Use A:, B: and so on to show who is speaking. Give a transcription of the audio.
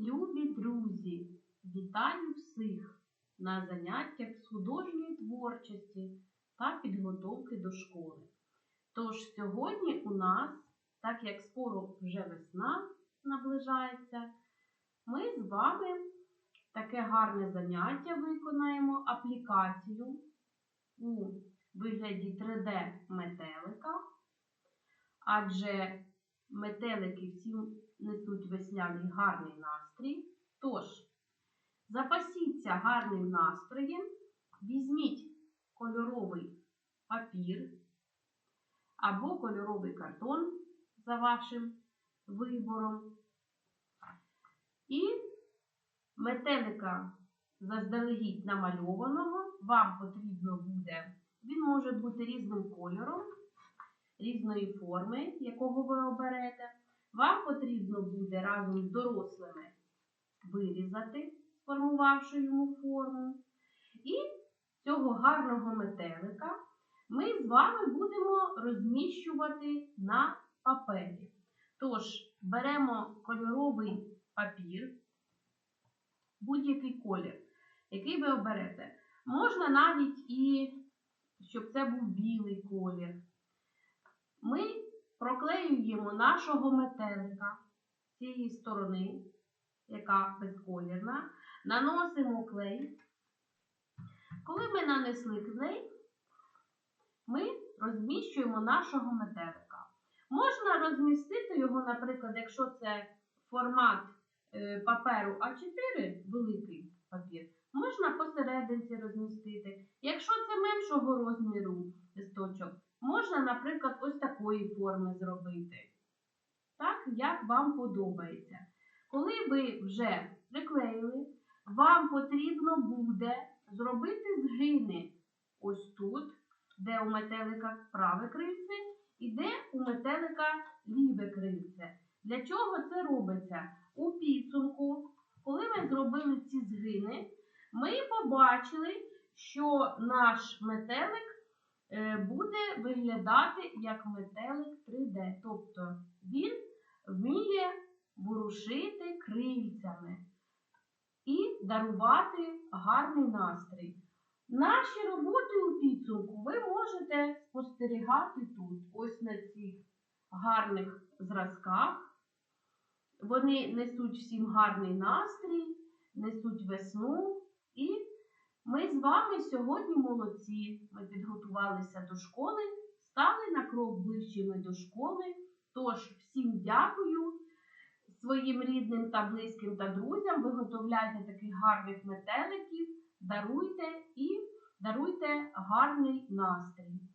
A: Любі друзі, вітаю всіх на заняттях з художньої творчості та підготовки до школи. Тож сьогодні у нас, так як скоро вже весна наближається, ми з вами таке гарне заняття виконаємо аплікацію у вигляді 3D-метелика, адже метелики всі несуть весняний гарний настрій. Тож, запасіться гарним настроєм, візьміть кольоровий папір або кольоровий картон за вашим вибором. І метелика заздалегідь намальованого вам потрібно буде, він може бути різним кольором, різної форми, якого ви оберете. Вам потрібно буде разом з дорослими вирізати, сформувавши йому форму. І цього гарного метелика ми з вами будемо розміщувати на папері. Тож, беремо кольоровий папір, будь-який колір, який ви оберете. Можна навіть і, щоб це був білий колір. Ми проклеюємо нашого метелика з цієї сторони, яка безколірна, наносимо клей. Коли ми нанесли клей, ми розміщуємо нашого метелика. Можна розмістити його, наприклад, якщо це формат е, паперу А4, великий папір, можна посерединці розмістити. Якщо це меншого розміру листочок, можна, наприклад, ось такої форми зробити. Так, як вам подобається. Коли ви вже приклеїли, вам потрібно буде зробити згини ось тут, де у метелика праве крильце, і де у метелика ліве крильце. Для чого це робиться? У підсумку, коли ми зробили ці згини, ми побачили, що наш метелик буде виглядати як метелик 3D. Тобто він вміє ворушити крильцями і дарувати гарний настрій. Наші роботи у підсумку ви можете спостерігати тут, ось на цих гарних зразках. Вони несуть всім гарний настрій, несуть весну. І ми з вами сьогодні молодці. Ми підготувалися до школи, стали на крок ближчими до школи. Тож всім дякую своїм рідним та близьким та друзям. Виготовляйте таких гарних метеликів, даруйте і даруйте гарний настрій.